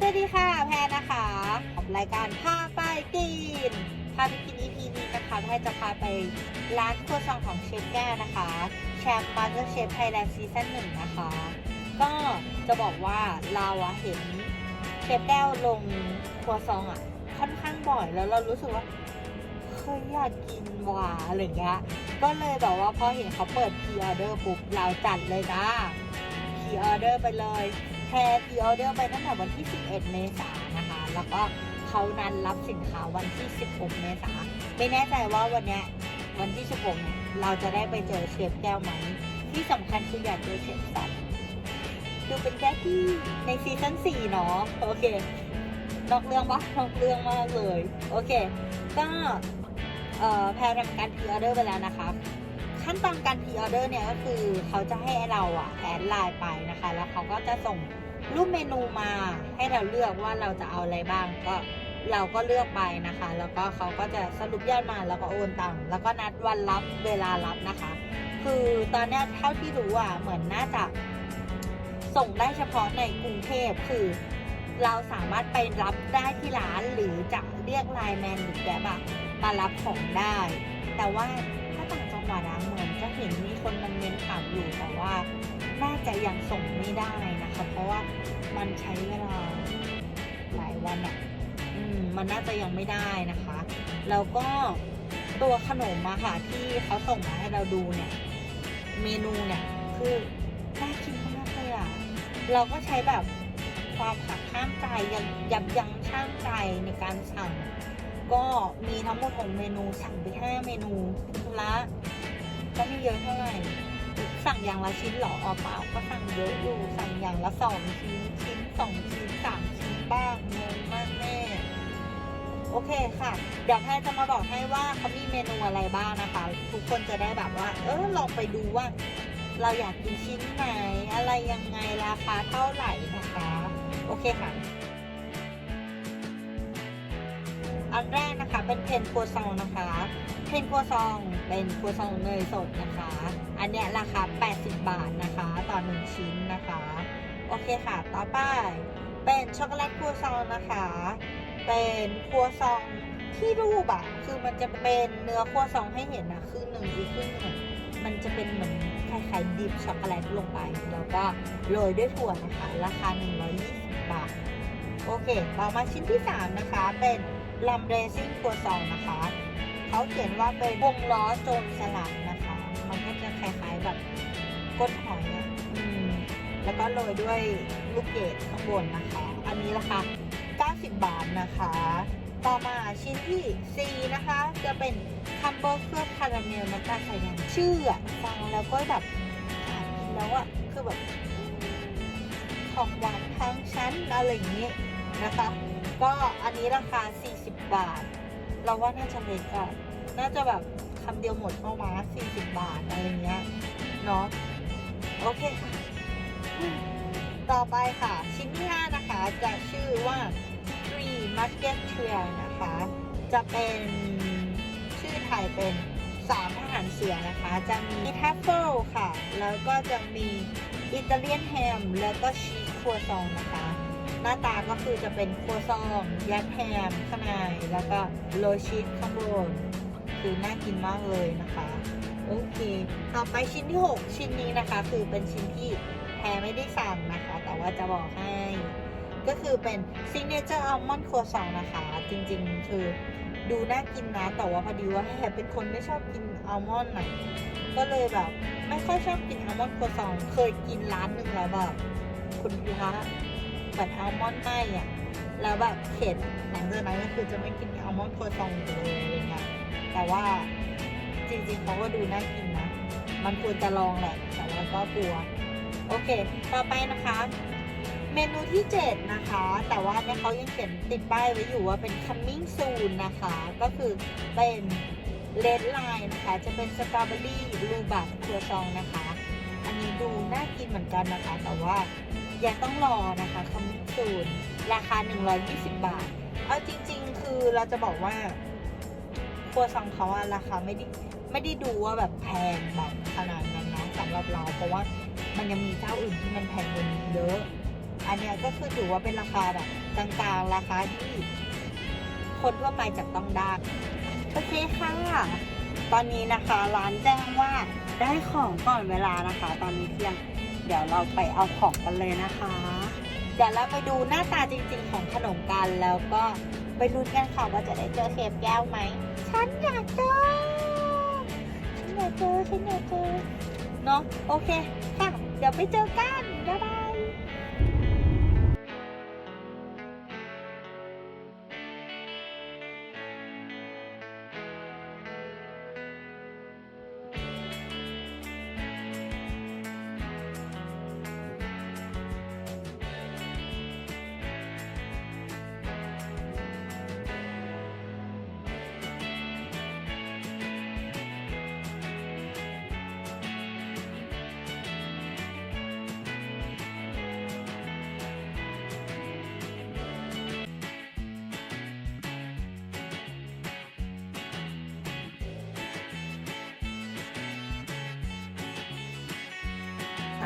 สวัสดีค่ะแพรนะคะกับรายการพาไปกินพาไปกิน EP นี้นะคะแพรจะพาไปร้านครัวซองของเชฟแก้วนะคะ แชมป์มาสเตอร์เชฟไทยแลนด์ซีซั่นหนึ่งนะคะ ก็จะบอกว่าเราอะเห็นเชฟแก้วลงครัวซองอะค่อนข้างบ่อยแล้วเรารู้สึกว่าเคยอยากกินว่ะอะไรเงี้ยก็เลยแบบว่าพอเห็นเขาเปิดพ r ออเดอร์ปุ๊บเราจัดเลยนะพ r ออเดอร์ไปเลย แพรพ r ออเดอร์ไปตั้งแต่วันที่ 11 เมษายนนะคะ แล้วก็เขานันรับสินค้าวันที่ 16 เมษายนไม่แน่ใจว่าวันเนี้ยวันที่ 16 เราจะได้ไปเจอเชฟแก้วไหม ที่สำคัญคืออยากเจอเชฟสันดูเป็นแก้ที่ในซีซั่น4เนาะโอเคนอกเรื่องปะนอกเรื่องมากเลย โอเค ก็ เอ่อแพรทำการพ r ออเดอร์ไปแล้วนะคะ ขั้นตอนการพ r ออเดอร์เนี่ยก็คือเขาจะให้เราอะแอดไลน์ไปนะคะ แล้วเขาก็จะส่งรูปเมนูมาให้เราเลือกว่าเราจะเอาอะไรบ้างก็เราก็เลือกไปนะคะ แล้วก็เขาก็จะสรุปยอดมาแล้วก็โอนตังค์แล้วก็นัดวันรับเวลารับนะคะ คือตอนนี้เท่าที่รู้อะเหมือนน่าจะส่งได้เฉพาะในกรุงเทพคือ เราสามารถไปรับได้ที่ร้านหรือจะเรียกไลน์แมนหรือแกบะมารับของได้ แต่ว่า ดังหวัดอะเหมือนจะเห็นมีคนมันเม้นถามอยู่แต่ว่า น่าจะยังส่งไม่ได้นะคะ เพราะว่ามันใช้เวลาหลายวันอะอืมมันน่าจะยังไม่ได้นะคะ แล้วก็ตัวขนมอะค่ะ ที่เขาส่งมาให้เราดูเนี่ย เมนูเนี่ยคือน่ากินมากเลยอะเราก็ใช้แบบความหักห้ามใจยังยับยั้งชั่งใจในการสั่ง ก็มีทั้งหมดของเมนูสั่งไปห้าเมนูละ ก็ไม่เยอะเท่าไหร่ สั่งอย่างละชิ้นหรอออเปล่าก็สั่งเยอะอยู่สั่งอย่างละสองชิ้นชิ้นสองชิ้นสามชิ้นบ้างงงมากแม่โอเคค่ะ เดี๋ยวแพทย์จะมาบอกให้ว่าเขามีเมนูอะไรบ้างนะคะ ทุกคนจะได้แบบว่า เออลองไปดูว่า เราอยากกินชิ้นไหน อะไรยังไงราคาเท่าไหร่นะคะ โอเคค่ะ อันแรกนะคะเป็นเพนครัวซองนะคะ เพนครัวซองเป็นครัวซองเนยสดนะคะ อันเนี้ยราคา 80 บาทนะคะต่อ 1 ชิ้นนะคะ โอเคค่ะ ต่อไปเป็นช็อกโกแลตครัวซองนะคะ เป็นครัวซองที่รูปอะคือมันจะเป็นเนื้อครัวซองให้เห็นนะคือหนึ่งอีกครึ่งหนึ่งมันจะเป็นเหมือนคล้ายๆดิบช็อกโกแลตลงไป แล้วก็โรยด้วยถั่วนะคะ ราคา 120 บาท โอเค ต่อมาชิ้นที่ 3 นะคะ เป็น ลัมเรซิ่งครัวซองนะคะ เขาเขียนว่าเป็นวงล้อโจรสลัดนะคะ มันก็จะคล้ายๆแบบก้นหอยอะแล้วก็โรยด้วยลูกเกดข้างบนนะคะ อันนี้ราคา 90 บาทนะคะ ต่อมาชิ้นที่ 4 นะคะ จะเป็นคัมเบอร์เคลือบคาราเมลน้ำตาลใส่แดงชื่อฟังแล้วก็แบบอยากกินแล้วอะคือแบบของหวานทางชั้นอะไรอย่างนี้นะคะ ก็อันนี้ราคา 40 บาท เราว่าน่าจะเล็กอะน่าจะแบบคำเดียวหมดเข้ามา40 บาทอะไรเงี้ยเนาะโอเคค่ะ ต่อไปค่ะ ชิ้นที่ 5 นะคะ จะชื่อว่า Three Musket Trail นะคะ จะเป็นชื่อไทยเป็นสามทหารเสือนะคะ จะมีทัฟเฟิลค่ะ แล้วก็จะมีอิตาเลียนแฮม แล้วก็ชีสครัวซองนะคะ น้าตาก็คือจะเป็นครัวซองยัดแฮมข้างในแล้วก็โรยชีสข้างบนคือน่ากินมากเลยนะคะโอเค ต่อไปชิ้นที่ 6 ชิ้นนี้นะคะ คือเป็นชิ้นที่แพรไม่ได้สั่งนะคะ แต่ว่าจะบอกให้ ก็คือเป็นซิกเนเจอร์อัลมอนด์ครัวซองนะคะ จริงๆ คือดูน่ากินนะ แต่ว่าพอดีว่าแพรเป็นคนไม่ชอบกินอัลมอนด์นะก็เลยแบบ ไม่ค่อยชอบกินอัลมอนด์ครัวซอง เคยกินร้านหนึ่งแล้วแบบคุณพระ เหมือนอัลมอนด์ไหมอะแล้วแบบเข็ดหลังจากนั้นก็คือจะไม่กินอัลมอนด์ครัวซองเลยอะไรเงี้ยแต่ว่าจริงๆเขาก็ดูน่ากินนะ มันควรจะลองแหละ แต่ว่าก็กลัว โอเค ต่อไปนะคะ เมนูที่ 7 นะคะ แต่ว่าเนี่ยเขายังเขียนติดป้ายไว้อยู่ว่าเป็น coming soon นะคะ ก็คือเป็น red line นะคะ จะเป็นสตรอเบอรี่ลูบัตครัวซองนะคะ อันนี้ดูน่ากินเหมือนกันนะคะ แต่ว่า ยังต้องรอนะคะ coming soon ราคา 120 บาท เอาจริง ๆ คือเราจะบอกว่า ครัวซองเขาอะราคาไม่ได้ไม่ได้ดูว่าแบบแพงแบบขนาดนั้นนะสำหรับเรา เพราะว่ามันยังมีเจ้าอื่นที่มันแพงกว่านี้เยอะอันเนี้ยก็คือถือว่าเป็นราคาแบบกลางๆราคาที่คนทั่วไปจะต้องได้โอเคค่ะ ตอนนี้นะคะร้านแจ้งว่าได้ของก่อนเวลานะคะ ตอนนี้เที่ยง เดี๋ยวเราไปเอาของกันเลยนะคะ เดี๋ยวเราไปดูหน้าตาจริงๆของขนมกันแล้วก็ไปดูกันค่ะว่าจะได้เจอเทปแก้วไหม ฉันอยากเจอ ฉันอยากเจอ ฉันอยากเจอ เนาะโอเคค่ะ เดี๋ยวไปเจอกัน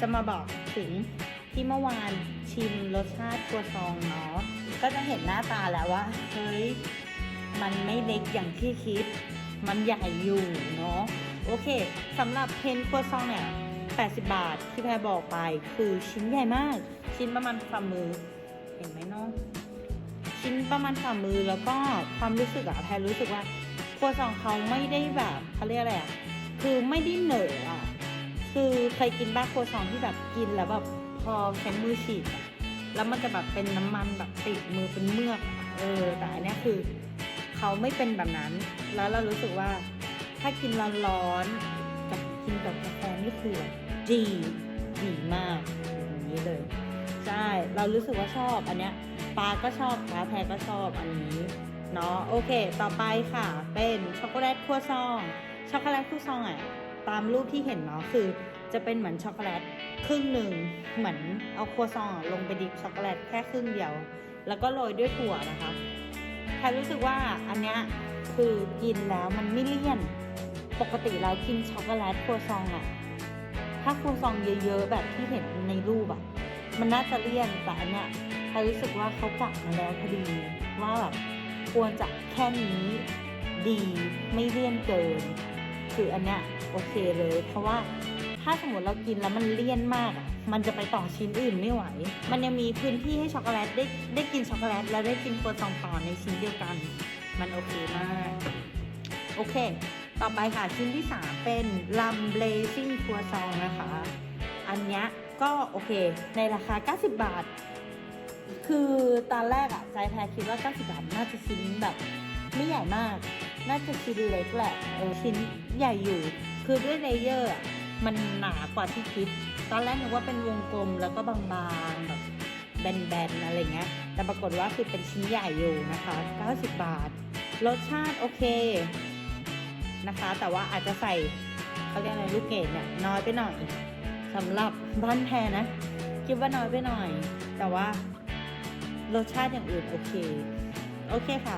จะมาบอกถึงที่เมื่อวานชิมรสชาติครัวซองเนาะก็จะเห็นหน้าตาแล้วว่าเฮ้ยมันไม่เล็กอย่างที่คิด มันใหญ่อยู่เนาะโอเคสำหรับเพนครัวซองเนี่ย80 บาทที่แพรบอกไปคือชิ้นใหญ่มาก ชิ้นประมาณฝ่ามือ เห็นไหมเนาะชิ้นประมาณฝ่ามือแล้วก็ความรู้สึกอะแพรรู้สึกว่าครัวซองเขาไม่ได้แบบเขาเรียกอะไรอะคือไม่ได้เหนออะ คือเคยกินบ้าโครัวซองที่แบบกินแล้วแบบพอใช้มือฉีดแล้วมันจะแบบเป็นน้ำมันแบบติดมือเป็นเมือกเออแต่อันเนี้ยคือเขาไม่เป็นแบบนั้น แล้วเรารู้สึกว่าถ้ากินร้อนๆกับกินกับกาแฟนี่คือดีดีมากอย่างนี้เลย ใช่ เรารู้สึกว่าชอบอันเนี้ยปลาก็ชอบปลาแพก็ชอบอันนี้เนาะโอเค ต่อไปค่ะ เป็นช็อกโกแลตครัวซองช็อกโกแลตครัวซองอะ ตามรูปที่เห็นเนาะคือจะเป็นเหมือนช็อกโกแลตครึ่งหนึ่งเหมือนเอาครัวซองลงไปดิบช็อกโกแลตแค่ครึ่งเดียว แล้วก็โรยด้วยถั่วนะคะแพรรู้สึกว่าอันเนี้ยคือกินแล้วมันไม่เลี่ยน ปกติเรากินช็อกโกแลตครัวซองอะถ้าครัวซองเยอะๆแบบที่เห็นในรูปอะมันน่าจะเลี่ยนแต่อันเนี้ยแพรรู้สึกว่าเขากะมาแล้วพอดีว่าแบบควรจะแค่นี้ดีไม่เลี่ยนเกิน คืออันเนี้ยโอเคเลย เพราะว่าถ้าสมมติเรากินแล้วมันเลี่ยนมากอะมันจะไปต่อชิ้นอื่นไม่ไหว มันยังมีพื้นที่ให้ช็อกโกแลตได้ได้กินช็อกโกแลตแล้วได้กินครัวซองต่อในชิ้นเดียวกัน มันโอเคมาก โอเค ต่อไปค่ะชิ้นที่ 3 เป็นลัมเบลซิ่งครัวซองนะคะ อันเนี้ยก็โอเคในราคา 90 บาท คือตอนแรกอะใจแพรคิดว่า 90 บาทน่าจะชิ้นแบบไม่ใหญ่มาก น่าจะชิ้นเล็กแหละเออชิ้นใหญ่อยู่ คือด้วยเลเยอร์มันหนากว่าที่คิด ตอนแรกนึกว่าเป็นวงกลมแล้วก็บางๆแบบแบนๆอะไรเงี้ย แต่ปรากฏว่าคือเป็นชิ้นใหญ่อยู่นะคะ 90 บาท รสชาติโอเคนะคะ แต่ว่าอาจจะใส่เขาเรียกอะไรลูกเกดเนี่ยน้อยไปหน่อยสำหรับบ้านแพรนะ คิดว่าน้อยไปหน่อย แต่ว่ารสชาติอย่างอื่นโอเค โอเคค่ะ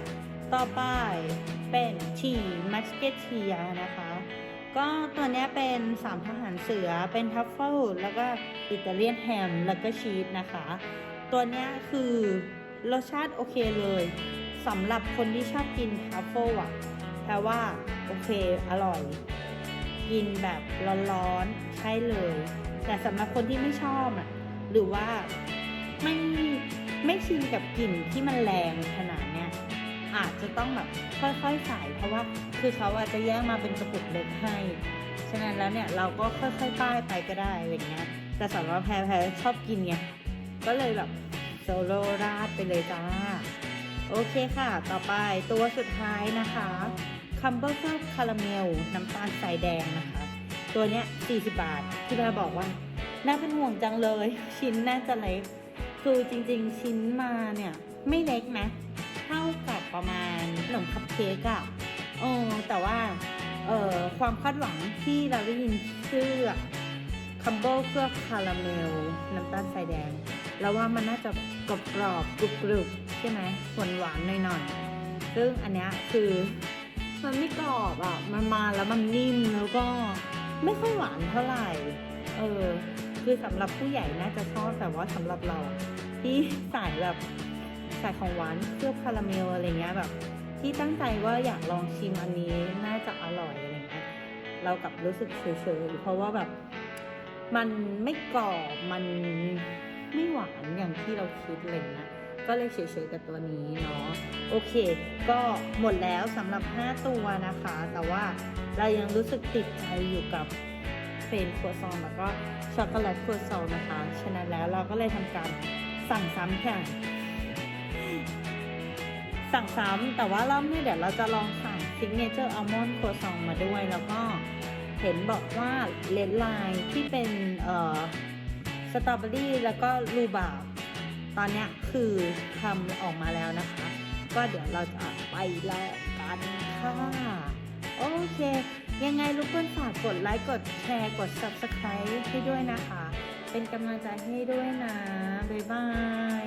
ต่อไป เป็นทีมัสเกตเทียนะคะ ก็ตัวนี้เป็นสามทหารเสือเป็นทัฟเฟิลแล้วก็อิตาเลียนแฮมแล้วก็ชีสนะคะ ตัวนี้คือรสชาติโอเคเลยสำหรับคนที่ชอบกินทัฟเฟิลอะแปลว่าโอเคอร่อย กินแบบร้อนๆใช่เลย แต่สำหรับคนที่ไม่ชอบอะหรือว่าไม่ไม่ชินกับกลิ่นที่มันแรงขนาดเนี้ย อาจจะต้องแบบค่อยๆใส่เพราะว่าคือเขาอาจจะแยกมาเป็นกระปุกเล็กให้ ฉะนั้นแล้วเนี่ยเราก็ค่อยๆป้ายไปก็ได้อะไรเงี้ย แต่สำหรับแพรแพรชอบกินไง ก็เลยแบบโซโลราดไปเลยจ้า โอเคค่ะ ต่อไปตัวสุดท้ายนะคะคัมเบอร์เซอร์คาราเมลน้ำตาลใสแดงนะคะ ตัวเนี้ย 40 บาท ที่แพรบอกว่า น่าเป็นห่วงจังเลย ชิ้นน่าจะเล็กคือจริงๆ ชิ้นมาเนี่ย ไม่เล็กนะ เท่ากับ ประมาณขนมคัพเค้กอะเออแต่ว่าเอ่อความคาดหวังที่เราได้ยินชื่อคัมเบิลเคลือบคาราเมลน้ำตาลใสแดง แล้วว่ามันน่าจะกรอบกรอบกรุบกรุบใช่ไหมหวานหวานหน่อยๆ ซึ่งอันเนี้ยคือมันไม่กรอบอะ มันมาแล้วมันนิ่มแล้วก็ไม่ค่อยหวานเท่าไหร่ เออ คือสำหรับผู้ใหญ่น่าจะชอบแต่ว่าสำหรับเราที่สายแบบ สายของหวานเคลือคาราเมลอะไรเงี้ยแบบที่ตั้งใจว่าอยากลองชิมอันนี้น่าจะอร่อยอะไรเงี้ยเรากลับรู้สึกเฉยๆเพราะว่าแบบมันไม่กรอบมันไม่หวานอย่างที่เราคิดเลยนะก็เลยเฉยๆกับตัวนี้เนาะโอเค ก็หมดแล้วสำหรับ 5 ตัวนะคะ แต่ว่าเรายังรู้สึกติดใจอยู่กับเฟรนครัวซองแล้วก็ช็อกโกแลตครัวซองนะคะ ฉะนั้นแล้วเราก็เลยทำการสั่งซ้ำค่ะ สั่งซ้ำแต่ว่ารอบนี้เดี๋ยวเราจะลองสั่ง Signature Almond Croissant มาด้วยแล้วก็เห็นบอกว่าเลดไลน์ที่เป็นเอ่อสตรอเบอรี่แล้วก็ลูบาร์ตอนนี้คือทำออกมาแล้วนะคะ ก็เดี๋ยวเราจะไปลองกันค่ะ โอเค ยังไงรบกวนฝากกดไลค์ กดแชร์ กด Subscribe ให้ด้วยนะคะ เป็นกำลังใจให้ด้วยนะ บ๊ายบาย